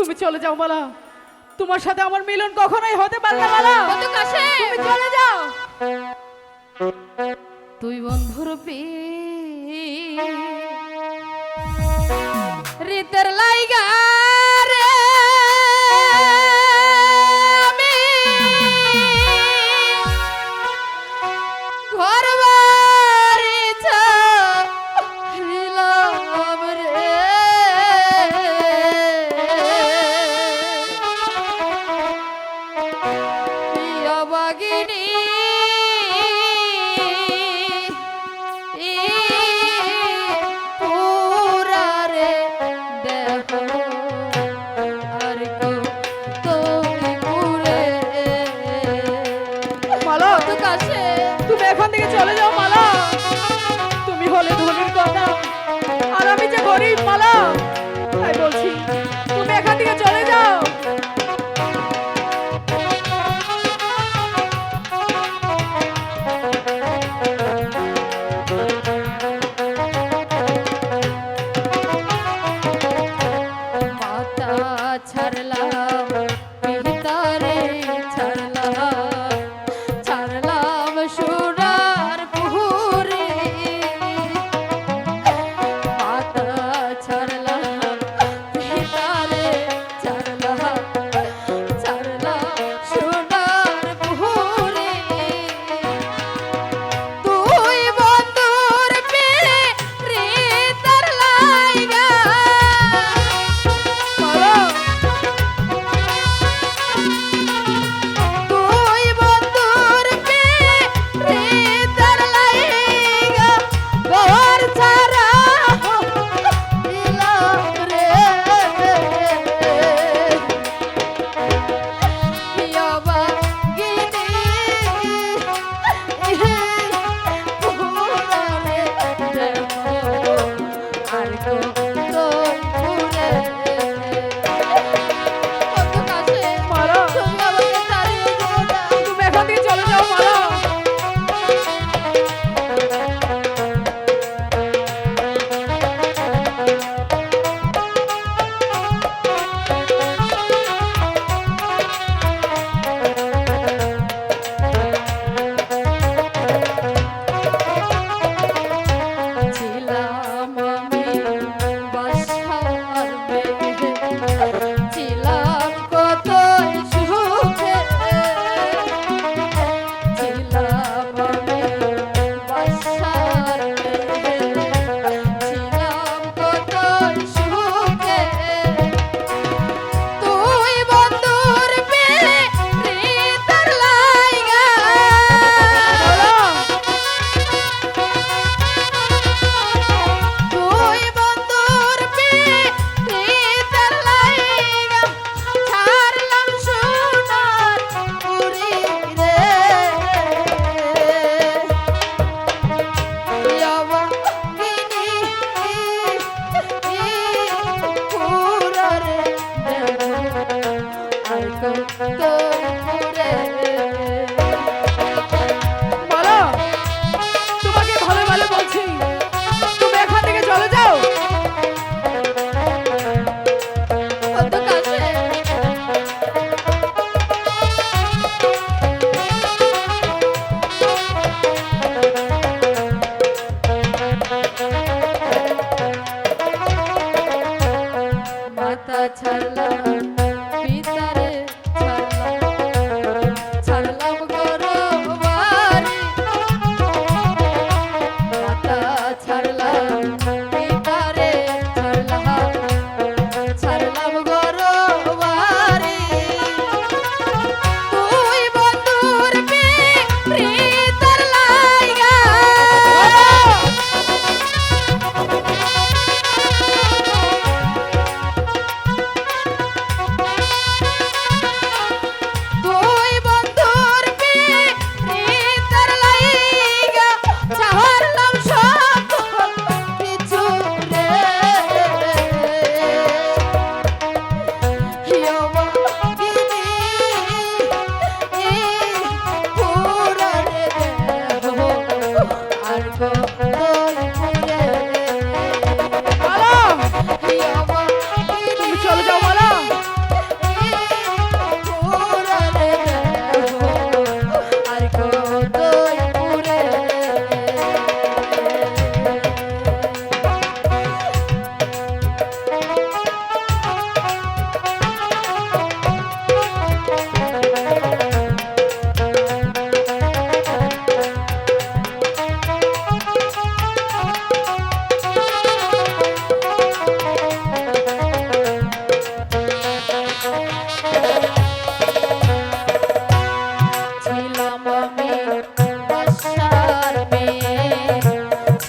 তুমি চলে যাও বালা তোমার সাথে আমার মিলন কখনোই হতে পারে না তুমি চলে যাও। তুই বন্ধুর রূপে রিতের লাইগা আসে তুমি এখান থেকে চলে যাও, মালা। তুমি হলে ধনির কথা আর আমি যে গরিব, মালা। তাই বলছি, তুমি এখান থেকে চলে যাও। ছাড়লা ता छलता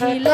ছিল